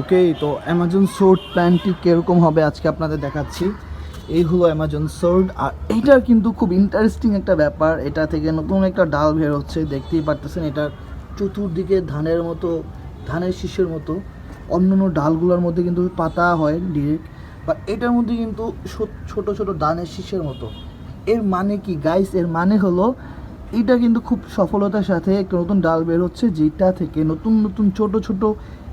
ওকে তো Amazon sword প্ল্যানটি কীরকম হবে আজকে আপনাদের দেখাচ্ছি। এই হলো অ্যামাজন সোর্ড আর এইটার কিন্তু খুব ইন্টারেস্টিং একটা ব্যাপার। এটা থেকে নতুন একটা ডাল বের হচ্ছে, দেখতেই পারতেছেন এটার চতুর্দিকে ধানের মতো, ধানের শীষের মতো অন্য অন্য ডালগুলোর মধ্যে কিন্তু পাতা হয় ডিরেক্ট বা এটার মধ্যে কিন্তু ছোট ছোট ধানের শীষের মতো। এর মানে কি? গাইস এর মানে হলো এটা কিন্তু খুব সফলতার সাথে একটা নতুন ডাল বের হচ্ছে, যেটা থেকে নতুন নতুন ছোট ছোট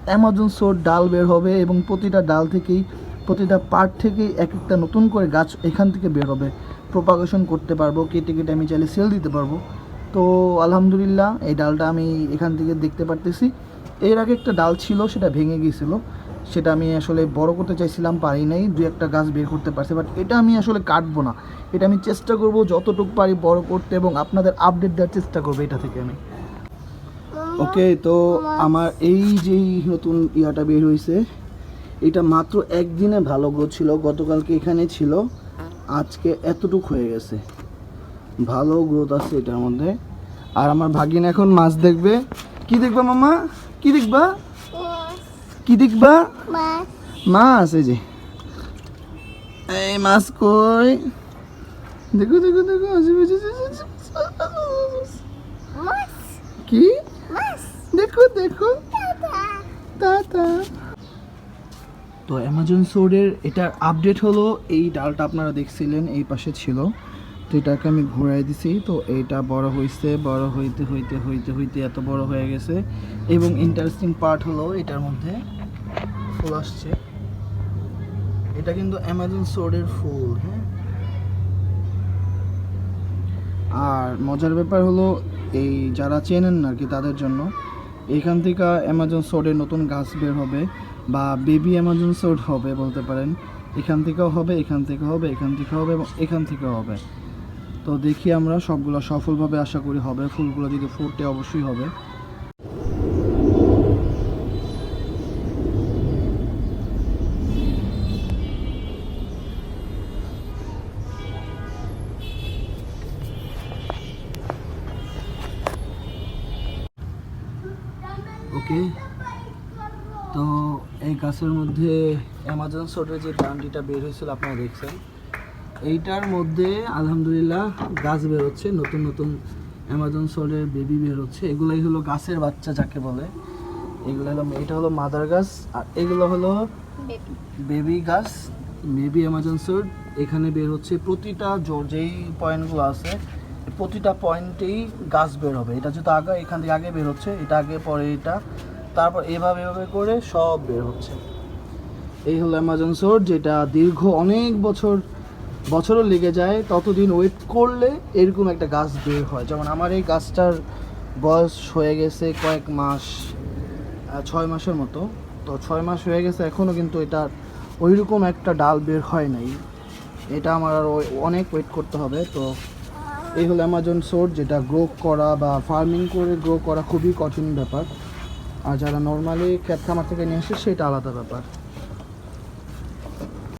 অ্যামাজন সোর ডাল বের হবে এবং প্রতিটা ডাল থেকেই, প্রতিটা পার্ট থেকেই এক একটা নতুন করে গাছ এখান থেকে বের হবে। প্রপাগেশন করতে পারব, কেটে কেটে আমি চাইলে সেল দিতে পারব। তো আলহামদুলিল্লাহ, এই ডালটা আমি এখান থেকে দেখতে পারতেছি। এর আগে একটা ডাল ছিল, সেটা ভেঙে গিয়েছিল। সেটা আমি আসলে বড় করতে চাইছিলাম, পারি নাই। দু একটা গাছ বের করতে পারছি বাট এটা আমি আসলে কাটবো না। এটা আমি চেষ্টা করব যতটুকু পারি বড় করতে এবং আপনাদের আপডেট দেওয়ার চেষ্টা করব এটা থেকে আমি। ওকে তো আমার এই যেই নতুন ইয়াটা বের হয়েছে এটা মাত্র একদিনে ভালো গ্রোথ ছিল গতকালকে এখানে ছিল আজকে এতটুক হয়ে গেছে। ভালো গ্রোথ আছে এটার মধ্যে। আর আমার ভাগিন এখন মাছ দেখবে। কি দেখবা মামা? কি দেখবা? কি দেখবা? মাছ এই যে। এই মাছ কই? দেখো দেখো দেখো। কি? দেখো দেখো। টাটা তো অ্যামাজন সোর্ডের এটার আপডেট হলো, এই ডালটা আপনারা দেখছিলেন, এই পাশে ছিল। তো এটাকে আমি ঘুরাই দিছি, তো এইটা বড় হয়েছে বড় হইতে হইতে হইতে হইতে এত বড় হয়ে গেছে। এবং ইন্টারেস্টিং পার্ট হলো, এটার মধ্যে ফুল আসছে। এটা কিন্তু অ্যামাজন সোর্ডের ফুল হ্যাঁ। আর মজার ব্যাপার হলো, এই যারা চেনেন আর কি তাদের জন্য এখান থেকে অ্যামাজন সোর্ডের নতুন গাছ বের হবে বা বেবি অ্যামাজন সোড হবে বলতে পারেন। এখান থেকেও হবে, এখান থেকে হবে, এখান থেকে হবে এবং এখান থেকেও হবে। তো দেখি আমরা সবগুলো সফলভাবে আশা করি হবে। ফুলগুলো যদি ফুটে অবশ্যই হবে। ওকে? তো এই গাছের মধ্যে অ্যামাজন সোটের যে ডান্ডিটা বের হয়েছিল আপনারা দেখছেন। এইটার মধ্যে আলহামদুলিল্লাহ গাছ বের হচ্ছে নতুন নতুন অ্যামাজন সোলের বেবি বের হচ্ছে। এগুলাই হলো গাছের বাচ্চা যাকে বলে। এগুলো হলো এটা হলো মাদার গাছ আর এগুলো হলো বেবি গাছ বেবি অ্যামাজন সোড এখানে বের হচ্ছে প্রতিটা জো- যেই পয়েন্টগুলো আছে। প্রতিটা পয়েন্টেই গাছ বের হবে। এটা যেহেতু আগে এখান থেকে আগে বের হচ্ছে, এটা আগে, পরে এটা। তারপর এভাবে এভাবে করে সব বের হচ্ছে। এই হলো অ্যামাজন সোড যেটা দীর্ঘ অনেক বছর, বছরও লেগে যায়। ততদিন ওয়েট করলে এরকম একটা গাছ বের হয়। যেমন আমার এই গাছটার বয়স হয়ে গেছে কয়েক মাস ছয় মাসের মতো। তো ছয় মাস হয়ে গেছে এখনও কিন্তু এটা ওইরকম একটা ডাল বের হয় নাই। এটা আমার আর অনেক ওয়েট করতে হবে। তো এই হলো অ্যামাজন সোর্ট যেটা গ্রো করা বা ফার্মিং করে গ্রো করা খুবই কঠিন ব্যাপার। আর যারা নর্মালি ক্ষেত খামার থেকে নিয়ে আসে, সেটা আলাদা ব্যাপার।